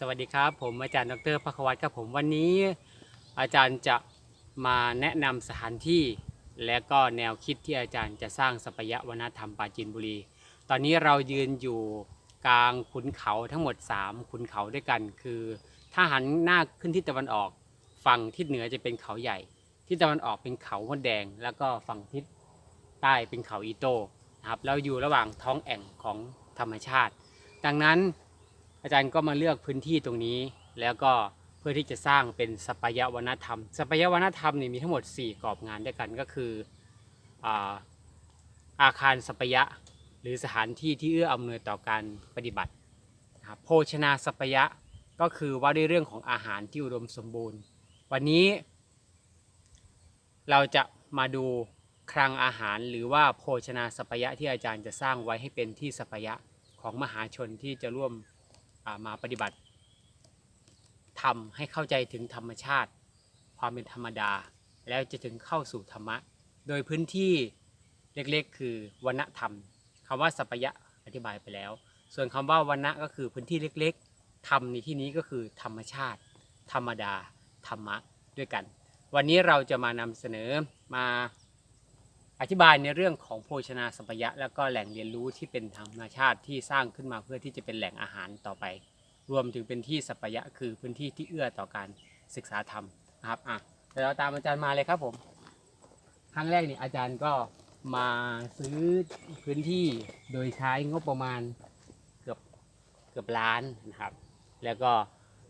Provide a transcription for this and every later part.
สวัสดีครับ ผมอาจารย์ดรพักวัตรครับผมวันนี้ อาจารย์จะมาแนะนำสถานที่ และก็แนวคิดที่อาจารย์จะสร้างสัปยะวนธรรมปราจีนบุรี ตอนนี้เรายืนอยู่กลางขุนเขาทั้งหมด 3 ขุนเขาด้วยกัน คือถ้าหันหน้าขึ้นทิศตะวันออก ฝั่งทิศเหนือจะเป็นเขาใหญ่ทิศตะวันออกเป็นเขามดแดง แล้วก็ฝั่งทิศใต้เป็นเขาอีโต้นะครับเราอยู่ระหว่างท้องแอ่งของธรรมชาติ ดังนั้น อาจารย์ก็มาเลือกพื้นที่ตรงนี้ แล้วก็เพื่อที่จะสร้างเป็นสัปยวนธรรมสัปยวนธรรมนี่มีทั้งหมด 4 กรอบงานด้วยกันก็คืออาอาคารสัปยะ หรือสถานที่ที่เอื้ออำนวยต่อการปฏิบัตินะครับโภชนาสัปยะก็คือว่าด้วยเรื่องของอาหารที่อุดมสมบูรณ์ วันนี้ เราจะมาดูคลังอาหารหรือว่าโภชนาสัปยะที่อาจารย์จะสร้างไว้ให้เป็นที่สัปยะของมหาชนที่จะร่วม มาปฏิบัติทำให้เข้าใจถึงธรรมชาติ ความเป็นธรรมดา แล้วจะถึงเข้าสู่ธรรมะ โดยพื้นที่เล็กๆ คือวณธรรมคำว่าสัปยะอธิบายไปแล้ว ส่วนคำว่าวณะก็คือพื้นที่เล็กๆธรรมในที่นี้ก็คือธรรมชาติ ธรรมดา ธรรมะด้วยกัน วันนี้เราจะมานำเสนอมา อธิบายในเรื่องของโภชนาสัปยะ แล้วก็แหล่งเรียนรู้ที่เป็นธรรมชาติที่สร้างขึ้นมาเพื่อที่จะเป็นแหล่งอาหารต่อไป รวมถึงเป็นที่สัปยะ คือพื้นที่ที่เอื้อต่อการศึกษาธรรมนะครับอะเดี๋ยวเราตามอาจารย์มาเลยครับผม ครั้งแรกนี่อาจารย์ก็มาซื้อพื้นที่โดยใช้งบประมาณเกือบเกือบล้านนะครับ แล้วก็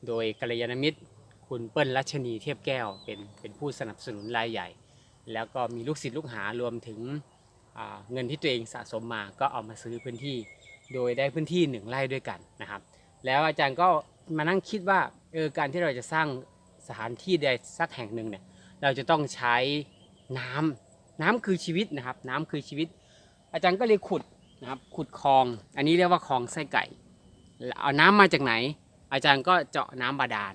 โดยกัลยาณมิตร คุณเปิ้ลรัชนีเทียบแก้วเป็นเป็นผู้สนับสนุนรายใหญ่ แล้วก็มีลูกศิษย์ลูกหารวมถึงเงินที่ตัวเองสะสมมาก็เอามาซื้อพื้นที่ โดยได้พื้นที่หนึ่งไร่ด้วยกันนะครับ แล้วอาจารย์ก็มานั่งคิดว่าเออการที่เราจะสร้างสถานที่ใดสักแห่งหนึ่งเนี่ยเราจะต้องใช้น้ำน้ำคือชีวิตนะครับ น้ำคือชีวิต อาจารย์ก็เลยขุดนะครับขุดคลอง อันนี้เรียกว่าคลองไส้ไก่ เอาน้ำมาจากไหน อาจารย์ก็เจาะน้ำบาดาล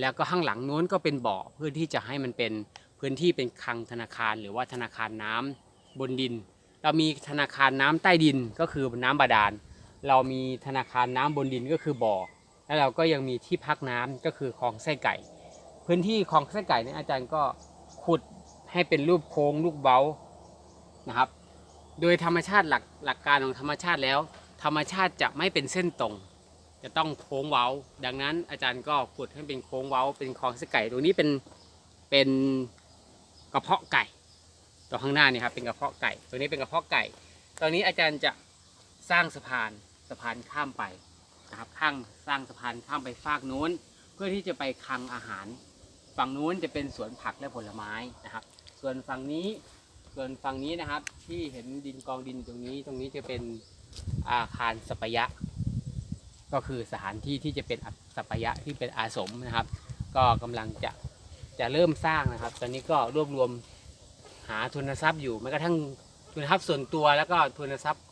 แล้วก็ข้างหลังนู้นก็เป็นบ่อเพื่อที่จะให้มันเป็น พื้นที่เป็นคลังธนาคารหรือว่าธนาคารน้ำบนดิน เรามีธนาคารน้ำใต้ดินก็คือน้ำบาดาล เรามีธนาคารน้ำบนดินก็คือบ่อ แล้วเราก็ยังมีที่พักน้ำก็คือคลองไส้ไก่ พื้นที่คลองไส้ไก่เนี่ยอาจารย์ก็ขุดให้เป็นรูปโค้งลูกเบ้านะครับ โดยธรรมชาติหลักหลักการของธรรมชาติแล้ว ธรรมชาติจะไม่เป็นเส้นตรง จะต้องโค้งเว้า ดังนั้นอาจารย์ก็ขุดให้เป็นโค้งเว้า เป็นคลองไส้ไก่ตรงนี้เป็นเป็น กระเพาะไก่ตัวข้างหน้านี่ครับเป็นกระเพาะไก่ ตัวนี้เป็นกระเพาะไก่ ตอนนี้อาจารย์จะสร้างสะพานสะพานข้ามไปนะครับข้างสร้างสะพานข้ามไปฟากนู้น เพื่อที่จะไปคังอาหาร ฝั่งนู้นจะเป็นสวนผักและผลไม้นะครับ ส่วนฝั่งนี้ส่วนฝั่งนี้นะครับที่เห็นดินกองดินตรงนี้ ตรงนี้จะเป็นอาคารสัปยะ ก็คือสถานที่ที่จะเป็นสัปยะที่เป็นอาสมนะครับ ก็กำลังจะ จะเริ่มสร้างนะครับ ตอนนี้ก็รวบรวมหาทุนทรัพย์อยู่แม้กระทั่งทุนทรัพย์ส่วนตัวแล้วก็ทุนทรัพย์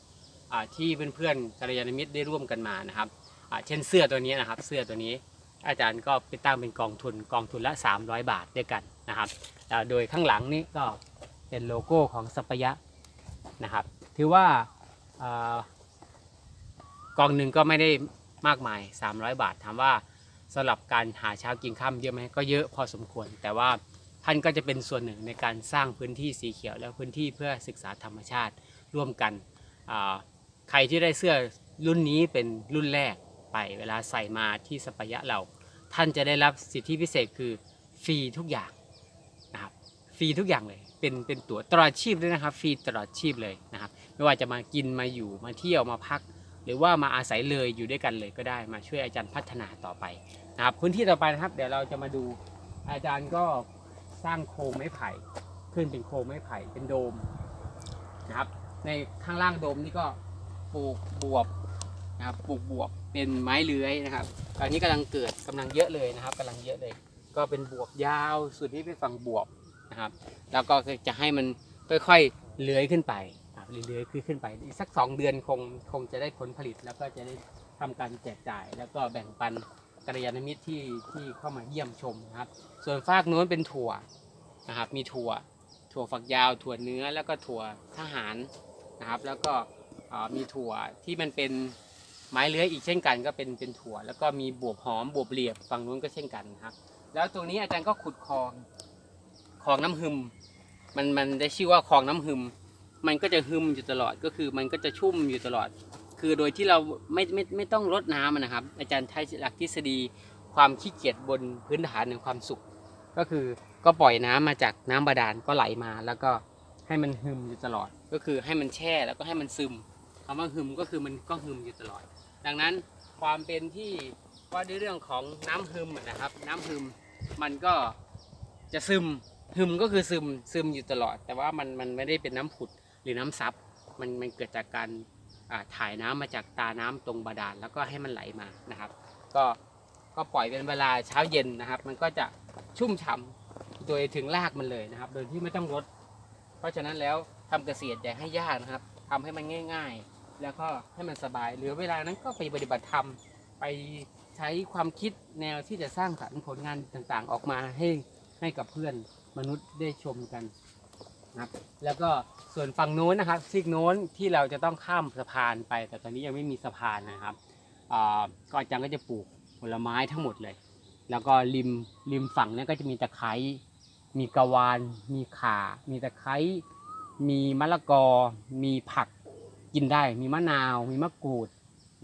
ที่เพื่อนๆกัลยาณมิตรได้ร่วมกันมานะครับเช่นเสื้อตัวนี้นะครับ เสื้อตัวนี้อาจารย์ก็ไปตั้งเป็นกองทุนกองทุนละ 300 บาทด้วยกันนะครับโดยข้างหลังนี่ก็เป็นโลโก้ของสัปยะนะครับ ถือว่าอ่ากองหนึ่งก็ไม่ได้มากมาย 300 บาทถามว่า สำหรับการหาเช้ากินค่ำเยอะไหมก็เยอะพอสมควร แต่ว่าท่านก็จะเป็นส่วนหนึ่งในการสร้างพื้นที่สีเขียวและพื้นที่เพื่อศึกษาธรรมชาติร่วมกัน ใครที่ได้เสื้อรุ่นนี้เป็นรุ่นแรกไปเวลาใส่มาที่สัปยะเรา ท่านจะได้รับสิทธิพิเศษคือฟรีทุกอย่างนะครับฟรีทุกอย่างเลยเป็นเป็นตั๋วตลอดชีพด้วยนะครับฟรีตลอดชีพเลยนะครับ ไม่ว่าจะมากินมาอยู่มาเที่ยวมาพัก หรือว่ามาอาศัยเลยอยู่ด้วยกันเลยก็ได้มาช่วยอาจารย์พัฒนาต่อไปนะครับพื้นที่ต่อไปนะครับ เดี๋ยวเราจะมาดูอาจารย์ก็สร้างโครงไม้ไผ่ขึ้นเป็นโครงไม้ไผ่เป็นโดมนะครับ ในข้างล่างโดมนี่ก็ปลูกบวบนะครับปลูกบวบเป็นไม้เลื้อยนะครับตอนนี้กำลังเกิดกำลังเยอะเลยนะครับกำลังเยอะเลย ก็เป็นบวบยาวสุดนี้เป็นฝั่งบวบนะครับ แล้วก็จะให้มันค่อยๆเลื้อยขึ้นไป ครับเลื้อยๆขึ้นขึ้นไปอีกสักสองเดือนคงคงจะได้ผลผลิต แล้วก็จะได้ทำการแจกจ่าย แล้วก็แบ่งปันกัลยาณมิตรที่ที่เข้ามาเยี่ยมชมนะครับ ส่วนฝากโน้นเป็นถั่วนะครับมีถั่ว ถั่วฝักยาวถั่วเนื้อแล้วก็ถั่วทหารนะครับ แล้วก็เอ่อมีถั่วที่มันเป็นไม้เลื้อยอีกเช่นกัน ก็เป็นเป็นถั่ว แล้วก็มีบวบหอมบวบเหลียบฝั่งนู้นก็เช่นกันนะครับ แล้วตรงนี้อาจารย์ก็ขุดคลองคลองน้ำหึม มันมันได้ชื่อว่าคลองน้ำหึม มันก็จะหึมอยู่ตลอดก็คือมันก็จะชุ่มอยู่ตลอด คือโดยที่เราไม่ไม่ไม่ต้องรดน้ำนะครับ อาจารย์ใช้หลักทฤษฎีความขี้เกียจบนพื้นฐานของความสุข ก็คือก็ปล่อยน้ำมาจากน้ำบาดาลก็ไหลมา แล้วก็ให้มันหึมอยู่ตลอด ก็คือให้มันแช่แล้วก็ให้มันซึมคำว่าหึมก็คือมันก็หึมอยู่ตลอด ดังนั้นความเป็นที่ว่าด้วยเรื่องของน้ำหึมนะครับ น้ำหึมมันก็จะซึมหึมก็คือซึมซึมอยู่ตลอด แต่ว่ามันมันไม่ได้เป็นน้ำผุด รือน้ำซับมันมันเกิดจากการถ่ายน้ำมาจากตาน้ำตรงบาดาลแล้วก็ให้มันไหลมานะครับ ก็ก็ปล่อยเป็นเวลาเช้าเย็นนะครับ มันก็จะชุ่มฉ่ำโดยถึงรากมันเลยนะครับ โดยที่ไม่ต้องรด เพราะฉะนั้นแล้วทำเกษตรอย่าให้ยากนะครับทำให้มันง่าย ๆ แล้วก็ให้มันสบายเหลือเวลานั้นก็ไปปฏิบัติธรรมไปใช้ความคิดแนวที่จะสร้างสรรค์ผลงานต่างๆ ออกมาให้ให้กับเพื่อนมนุษย์ได้ชมกัน นะครับ แล้วก็ส่วนฝั่งโน้นนะครับซีกโน้นที่เราจะต้องข้ามสะพานไป แต่ตอนนี้ยังไม่มีสะพานนะครับก็อาจารย์ก็จะปลูกผลไม้ทั้งหมดเลย แล้วก็ริมริมฝั่งนี้ก็จะมีตะไคร้มีกระวาน มีข่า มีตะไคร้มีมะละกอ มีผักกินได้ มีมะนาว มีมะกรูด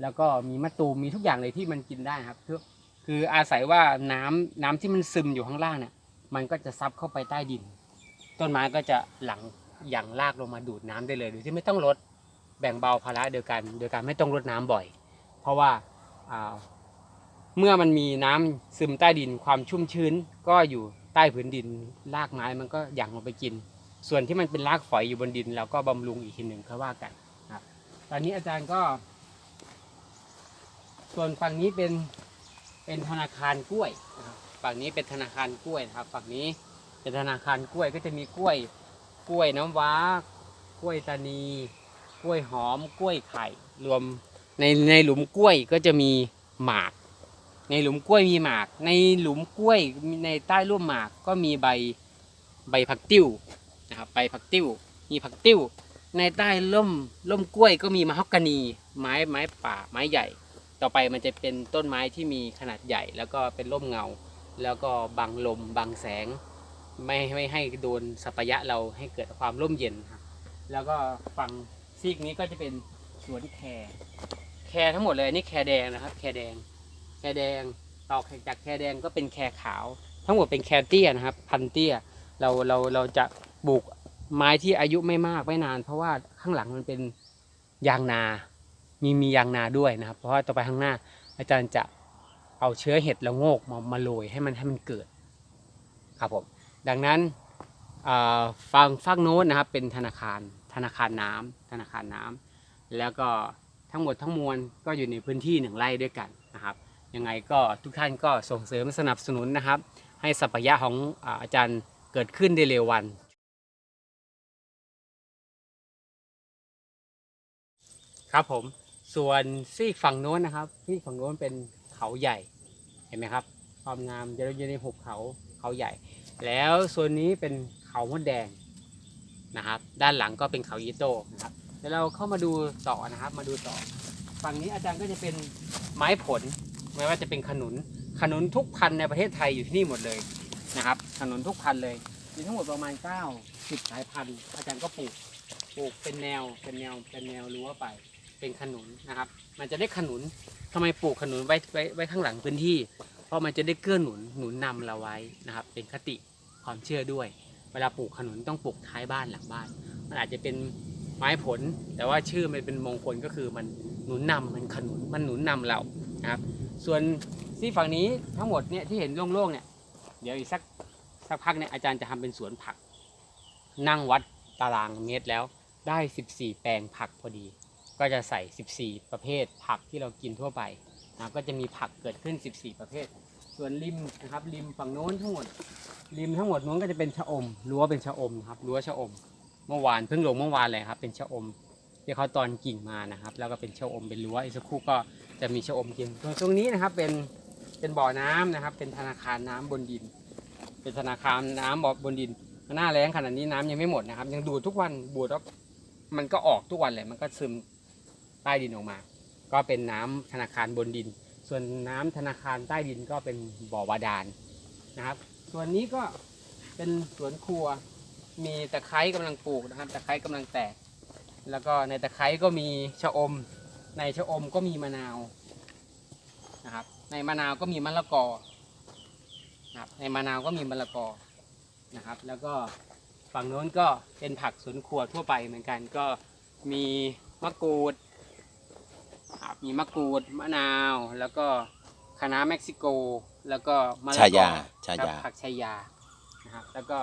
แล้วก็มีมะตูม มีทุกอย่างเลยที่มันกินได้ครับ คือคืออาศัยว่าน้ำน้ำที่มันซึมอยู่ข้างล่างเนี่ย มันก็จะซับเข้าไปใต้ดิน ต้นไม้ก็จะหลังหยั่งรากลงมาดูดน้ำได้เลยโดยที่ไม่ต้องลดแบ่งเบาภาระเดียวกัน โดยการไม่ต้องรดน้ำบ่อย เพราะว่าอ่าเมื่อมันมีน้ำซึมใต้ดินความชุ่มชื้นก็อยู่ใต้พื้นดินรากไม้มันก็หยั่งลงไปกิน ส่วนที่มันเป็นรากฝอยอยู่บนดินเราก็บำรุงอีกทีหนึ่งค่อยว่ากันนะครับตอนนี้อาจารย์ก็ ส่วนฝั่งนี้เป็นเป็นธนาคารกล้วยฝั่งนี้เป็นธนาคารกล้วยนะครับ ฝั่งนี้ เป็นธนาคารกล้วยก็จะมีกล้วย กล้วยน้ำว้ากล้วยตานี กล้วยหอม กล้วยไข่ รวมในในหลุมกล้วยก็จะมีหมาก ในหลุมกล้วยมีหมาก ในหลุมกล้วยในใต้ร่มหมากก็มีใบใบผักติ้วนะครับใบผักติ้ว มีผักติ้ว ในใต้ร่มร่มกล้วยก็มีมะฮอกกานี ไม้ไม้ป่าไม้ใหญ่ ต่อไปมันจะเป็นต้นไม้ที่มีขนาดใหญ่ แล้วก็เป็นร่มเงา แล้วก็บังลมบังแสง ไม่ไม่ให้โดนสัปยะเราให้เกิดความร่มเย็นครับแล้วก็ฝั่งซีกนี้ก็จะเป็นสวนแครแครทั้งหมดเลยอันนี่แครแดงนะครับ แครแดง แครแดงต่อจากแครแดงก็เป็นแครขาว ทั้งหมดเป็นแครเตี้ยนะครับ พันเตี้ยเราเราเราจะปลูกไม้ที่อายุไม่มากไม่นาน เพราะว่าข้างหลังมันเป็นยางนา มีมียางนาด้วยนะครับ เพราะว่าต่อไปข้างหน้า อาจารย์จะเอาเชื้อเห็ดละโงกมามาโรยให้มันให้มันเกิดครับผม ดังนั้นฝั่งฝั่งโน้นนะครับเป็นธนาคารธนาคารน้ำธนาคารน้ำแล้วก็ทั้งหมดทั้งมวลก็อยู่ในพื้นที่หนึ่งไร่ด้วยกันนะครับยังไงก็ทุกท่านก็ส่งเสริมสนับสนุนนะครับ ให้สัพยะของอาอาจารย์เกิดขึ้นได้เร็ววันครับผมส่วนซีกฝั่งโน้นนะครับซีกฝั่งโน้นเป็นเขาใหญ่เห็นไหมครับความงามจะอยู่ในหุบเขาเขาใหญ่ แล้วส่วนนี้เป็นเขามดแดงนะครับ ด้านหลังก็เป็นเขายีโตนะครับเดี๋ยวเราเข้ามาดูต่อนะครับ มาดูต่อ ฝั่งนี้อาจารย์ก็จะเป็นไม้ผล ไม่ว่าจะเป็นขนุน ขนุนทุกพันในประเทศไทยอยู่ที่นี่หมดเลยนะครับ ขนุนทุกพันเลย มีทั้งหมดประมาณ9 10สายพันธุ์อาจารย์ก็ปลูก ปลูกเป็นแนว เป็นแนว เป็นแนวรั้วไป เป็นขนุนนะครับ มันจะได้ขนุนทำไมปลูกขนุนไว้ไว้ไว้ข้างหลังพื้นที่ ราะมันจะได้เกื้อหนุนหนุนนำเราไว้นะครับ เป็นคติความเชื่อด้วย เวลาปลูกขนุนต้องปลูกท้ายบ้านหลังบ้าน มันอาจจะเป็นไม้ผล แต่ว่าชื่อมันเป็นมงคลก็คือมันหนุนนำมันขนุนมันหนุนนำเรานะครับ ส่วนที่ฝั่งนี้ทั้งหมดเนี่ยที่เห็นโล่งๆเนี่ยเดี๋ยวอีกสักสักพักเนี่ยอาจารย์จะทำเป็นสวนผัก นั่งวัดตารางเมตรแล้วได้ 14 แปลงผักพอดี ก็จะใส่ 14 ประเภทผักที่เรากินทั่วไปนะก็จะมีผักเกิดขึ้น 14 ประเภท ส่วนริมนะครับริมฝั่งโน้นทั้งหมด ริมทั้งหมดโน้นก็จะเป็นชะอมรั้วเป็นชะอมนะครับรั้วชะอม เมื่อวานเพิ่งลงเมื่อวานเลยครับ เป็นชะอมที่เขาตอนกิ่งมานะครับ แล้วก็เป็นชะอมเป็นรั้วอีกสักครู่ก็จะมีชะอมกินส่วนตรงนี้นะครับเป็นเป็นบ่อน้ำนะครับ เป็นธนาคารน้ำบนดิน เป็นธนาคารน้ำบ่อบนดินหน้าแล้งขนาดนี้น้ำยังไม่หมดนะครับ ยังดูดทุกวันบูดแล้วมันก็ออกทุกวันเลยมันก็ซึมใต้ดินออกมา ก็ก็เป็นน้ำธนาคารบนดิน ส่วนน้ำธนาคารใต้ดินก็เป็นบ่อบาดาลนะครับ ส่วนนี้ก็เป็นสวนครัว มีตะไคร้กำลังปลูกนะครับ ตะไคร้กำลังแตก แล้วก็ในตะไคร้ก็มีชะอม ในชะอมก็มีมะนาวนะครับ ในมะนาวก็มีมะละกอนะครับ ในมะนาวก็มีมะละกอนะครับ แล้วก็ฝั่งโน้นก็เป็นผักสวนครัวทั่วไปเหมือนกัน ก็มีมะกรูด มีมะกรูดมะนาว แล้วก็คะน้าเม็กซิโก แล้วก็มะละกอชายาชาครับยาผักชายานะครับแล้วก็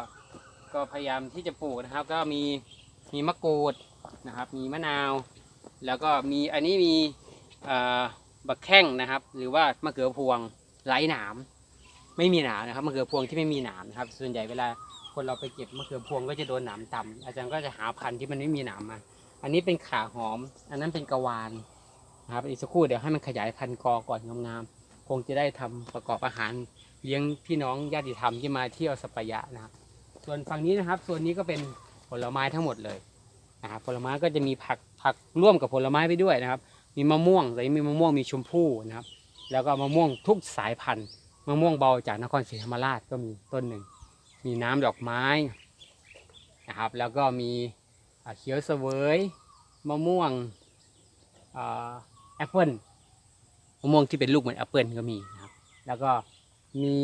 ก็พยายามที่จะปลูกนะครับ ก็มีมีมะกรูดนะครับ มีมะนาว แล้วก็มีอันนี้มีเอ่อบักแข้งนะครับ หรือว่ามะเขือพวงไร้หนาม ไม่มีหนามนะครับมะเขือพวงที่ไม่มีหนามนะครับ ส่วนใหญ่เวลาคนเราไปเก็บมะเขือพวงก็จะโดนหนามต่ำอาจารย์ก็จะหาพันธุ์ที่มันไม่มีหนามมา อันนี้เป็นขาหอม อันนั้นเป็นกระวาน นะครับอีกสักครู่เดี๋ยวให้มันขยายพันธุ์กอก่อนงามๆคงจะได้ทำประกอบอาหารเลี้ยงพี่น้องญาติธรรมที่มาเที่ยวสัปยะนะครับส่วนฝั่งนี้นะครับส่วนนี้ก็เป็นผลไม้ทั้งหมดเลยนะครับผลไม้ก็จะมีผักผักร่วมกับผลไม้ไปด้วยนะครับ มีมะม่วงแต่มีมะม่วงมีชมพู่นะครับ แล้วก็มะม่วงทุกสายพันธุ์มะม่วงเบาจากนครศรีธรรมราชก็มีต้นหนึ่ง มีน้ำดอกไม้นะครับ แล้วก็มีเขียวเสวยมะม่วงอ่า แอปเปิลมะม่วงที่เป็นลูกเหมือนแอปเปิลก็มีนะครับ แล้วก็มี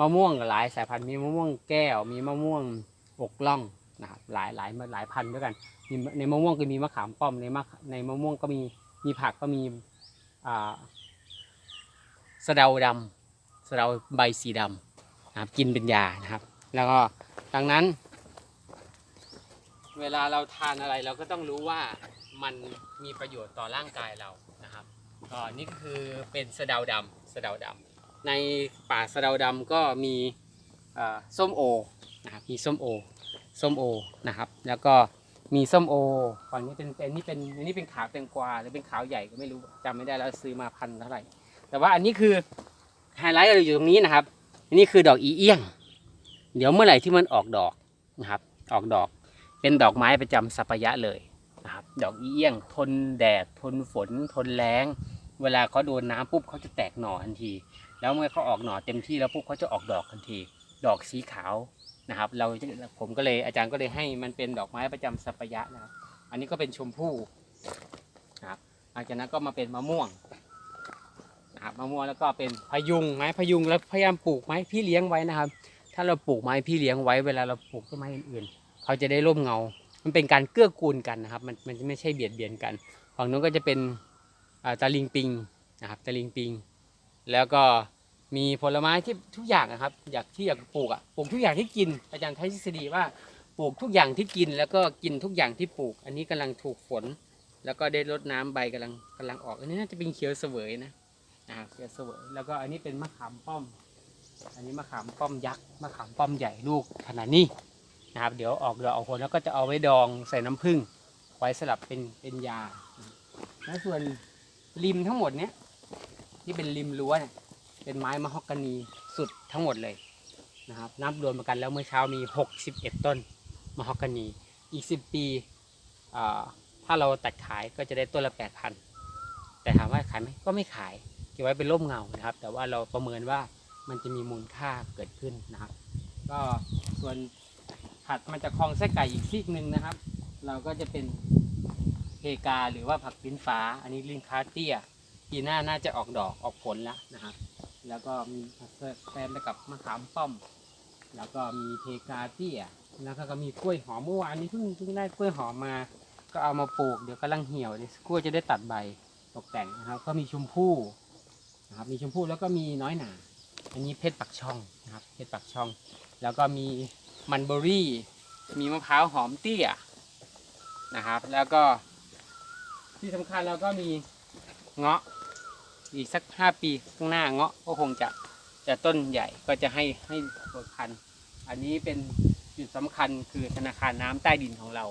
มะม่วงหลายสายพันธุ์มีมะม่วงแก้ว มีมะม่วงอกล่องนะครับหลายหลายหลายพันธุ์ด้วยกันในมะม่วงก็มีมะขามป้อมในมะในมะม่วงก็มีมีผักก็มีอ่าสะเดาดำสะเดาใบสีดำนะครับกินเป็นยานะครับ แล้วก็ดังนั้น เวลาเราทานอะไรเราก็ต้องรู้ว่า มันมีประโยชน์ต่อร่างกายเรานะครับก็นี่ก็คือเป็นสะเดาดำสะเดาดำในป่าสะเดาดำก็มีส้มโอนะครับมีส้มโอส้มโอนะครับ แล้วก็มีส้มโอฝั่งนี้เป็นเป็นนี่เป็นอันนี้เป็นขาวแตงกวาหรือเป็นขาวใหญ่ก็ไม่รู้จำไม่ได้แล้วซื้อมาพันเท่าไหร่ แต่ว่าอันนี้คือไฮไลท์เราอยู่ตรงนี้นะครับ อันนี้คือดอกอีเอี้ยง เดี๋ยวเมื่อไหร่ที่มันออกดอกนะครับ ออกดอกเป็นดอกไม้ประจำสัปยะเลย ดอกอีเอี้ยง ทนแดดทนฝนทนแล้งเวลาเขาโดนน้ำปุ๊บเขาจะแตกหน่อทันที แล้วเมื่อเขาออกหน่อเต็มที่แล้วปุ๊บเขาจะออกดอกทันที ดอกสีขาวนะครับ เราผมก็เลยอาจารย์ก็เลยให้มันเป็นดอกไม้ประจำสัปยะนะครับ อันนี้ก็เป็นชมพู่นะครับหลังจากนั้นก็มาเป็นมะม่วงนะครับมะม่วงแล้วก็เป็นพยุงไม้พยุงแล้วพยายามปลูกไม้พี่เลี้ยงไว้นะครับ ถ้าเราปลูกไม้พี่เลี้ยงไว้เวลาเราปลูกต้นไม้อื่นๆเขาจะได้ร่มเงา มันเป็นการเกื้อกูลกันนะครับ มันมันจะไม่ใช่เบียดเบียนกัน ฝั่งนู้นก็จะเป็นอ่าตะลิงปิงนะครับตะลิงปิง แล้วก็มีผลไม้ที่ทุกอย่างนะครับ อยากที่อยากปลูกอะปลูกทุกอย่างที่กิน อาจารย์ใช้ทฤษฎีว่าปลูกทุกอย่างที่กิน แล้วก็กินทุกอย่างที่ปลูก อันนี้กำลังถูกฝน แล้วก็ได้รดน้ำใบกำลังกำลังออก อันนี้น่าจะเป็นเขียวเสวยนะนะครับเขียวเสวยแล้วก็อันนี้เป็นมะขามป้อม อันนี้มะขามป้อมยักษ์มะขามป้อมใหญ่ลูกขนาดนี้ นะครับ เดี๋ยวออกดอกออกผลแล้วก็จะเอาไว้ดองใส่น้ำผึ้งไว้สลับเป็นเป็นยาแล้วส่วนริมทั้งหมดเนี้ยที่เป็นริมรั้วเนี่ยเป็นไม้มะฮอกกานีสุดทั้งหมดเลยนะครับนับรวมกันแล้วเมื่อเช้ามี 61 ต้นมะฮอกกานีอีก 10 ปีถ้าเราตัดขายก็จะได้ต้นละ 8,000 แต่ถามว่าขายไหมก็ไม่ขายเก็บไว้เป็นร่มเงานะครับ แต่ว่าเราประเมินว่ามันจะมีมูลค่าเกิดขึ้นนะครับ ก็ส่วน ถัดมาจากคลองไส้ไก่อีกซีกหนึ่งนะครับ เราก็จะเป็นเพกาหรือว่าผักลิ้นฟ้า อันนี้ลิ้นค้าเตี้ยปีหน้าน่าจะออกดอกออกผลแล้วนะครับ แล้วก็มีแซมไปกับมะขามป้อม แล้วก็มีเพกาเตี้ยแล้วก็มีกล้วยหอมเมื่อวานนี้เพิ่งเพิ่งได้กล้วยหอมมา ก็เอามาปลูกเดี๋ยวกำลังเหี่ยวเดี๋ยวกล้วยจะได้ตัดใบตกแต่งนะครับ ก็มีชมพู่นะครับมีชมพู่แล้วก็มีน้อยหนา อันนี้เพชรปักช่องนะครับเพชรปักช่อง แล้วก็มี มันเบอรี่ มีมะพร้าวหอมเตี้ยนะครับ แล้วก็ที่สำคัญเราก็มีเงาะอีกสักห้าปีข้างหน้าเงาะก็คงจะจะต้นใหญ่ก็จะให้ให้ผลพันธุ์อันนี้เป็นจุดสำคัญคือธนาคารน้ำใต้ดินของเรา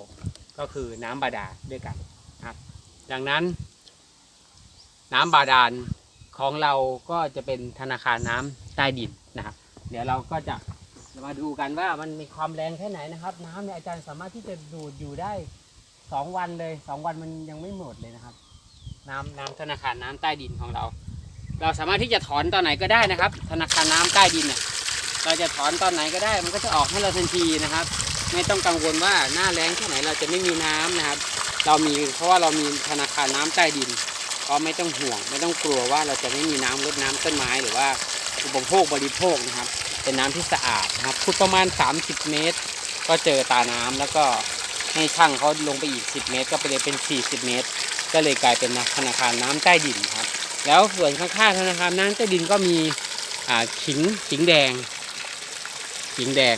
ก็คือน้ำบาดาลด้วยกันนะครับดังนั้น น้ำบาดาลของเราก็จะเป็นธนาคารน้ำใต้ดินนะครับ เดี๋ยวเราก็จะ มาดูกันว่ามันมีความแรงแค่ไหนนะครับ น้ำเนี่ยอาจารย์สามารถที่จะดูดอยู่ได้สองวันเลยสองวันมันยังไม่หมดเลยนะครับ น้ำน้ำธนาคารน้ำใต้ดินของเรา เราสามารถที่จะถอนตอนไหนก็ได้นะครับ ธนาคารน้ำใต้ดินเนี่ยเราจะถอนตอนไหนก็ได้ มันก็จะออกให้เราทันทีนะครับ ไม่ต้องกังวลว่าหน้าแล้งแค่ไหนเราจะไม่มีน้ำนะครับ เรามีเพราะว่าเรามีธนาคารน้ำใต้ดินก็ไม่ต้องห่วง ไม่ต้องกลัวว่าเราจะไม่มีน้ำรดน้ำต้นไม้หรือว่าอุปโภคบริโภคนะครับ เป็นน้ำที่สะอาดนะครับขุดประมาณ 30 เมตร ก็เจอตาน้ำแล้วก็ให้ช่างเขาลงไปอีก 10 เมตร ก็ไปเลยเป็น 40 เมตร ก็เลยกลายเป็นธนาคารน้ำใต้ดินครับ แล้วส่วนข้างๆธนาคารน้ำใต้ดินก็มีขิงขิงแดงขิงแดง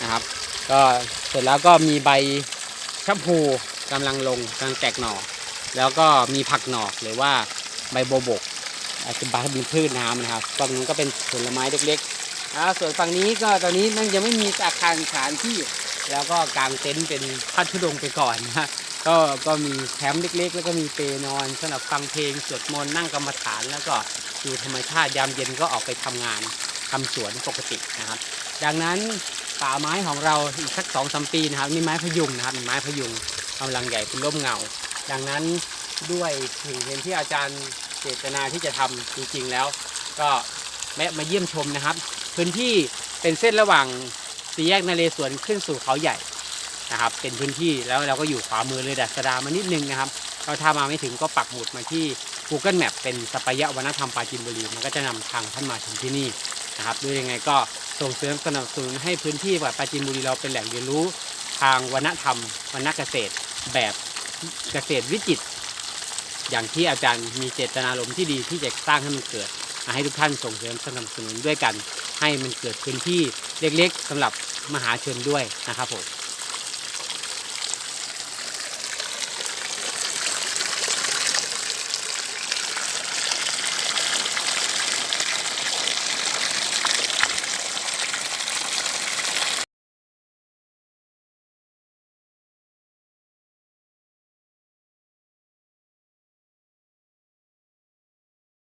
นะครับ ก็เสร็จแล้วก็มีใบชะพูกำลังลงกำลังแตกหน่อ แล้วก็มีผักหนอกหรือว่าใบโบบกอาจจะบาบินพืชน้ำนะครับฝั่งนู้นก็เป็นผลไม้เล็กๆ อ่าส่วนฝั่งนี้ก็ตอนนี้มันยังไม่มีอาคารสถานที่ แล้วก็กางเต็นท์เป็นพัดทุดงไปก่อนนะก็ก็มีแคมป์เล็ก ๆ แล้วก็มีเปนอนสำหรับฟังเพลงสวดมนต์นั่งกรรมฐานแล้วก็ดูธรรมชาติยามเย็นก็ออกไปทำงานทำสวนปกตินะครับ ดังนั้นป่าไม้ของเราอีกสักสองสามปีนะครับนี่ไม้พยุงนะครับไม้พยุงกำลังใหญ่เป็นร่มเงา ดังนั้นด้วยสิ่งเห็นที่อาจารย์เจตนาที่จะทำจริงๆแล้ว ก็แวะมาเยี่ยมชมนะครับ พื้นที่เป็นเส้นระหว่างสี่แยกนาเรศวรขึ้นสู่เขาใหญ่นะครับ เป็นพื้นที่แล้วเราก็อยู่ขวามือเลยดัสดามานิดนึงนะครับเราถ้ามาไม่ถึงก็ปักหมุดมาที่ Google Map เป็นสปายะวนธรรมปาจีนบุรีมันก็จะนำทางท่านมาถึงที่นี่นะครับด้วยยังไงก็ส่งเสริมสนับสนุนให้พื้นที่ปาจีนบุรีเราเป็นแหล่งเรียนรู้ทางวัฒนธรรมวรรณเกษตร แบบเกษตรวิจิตรอย่างที่อาจารย์มีเจตนารมณ์ที่ดีที่จะสร้างให้มันเกิดมาให้ทุกท่านส่งเสริมสนับสนุนด้วยกัน ให้มันเกิดพื้นที่เล็กๆสำหรับมหาชนด้วยนะครับผม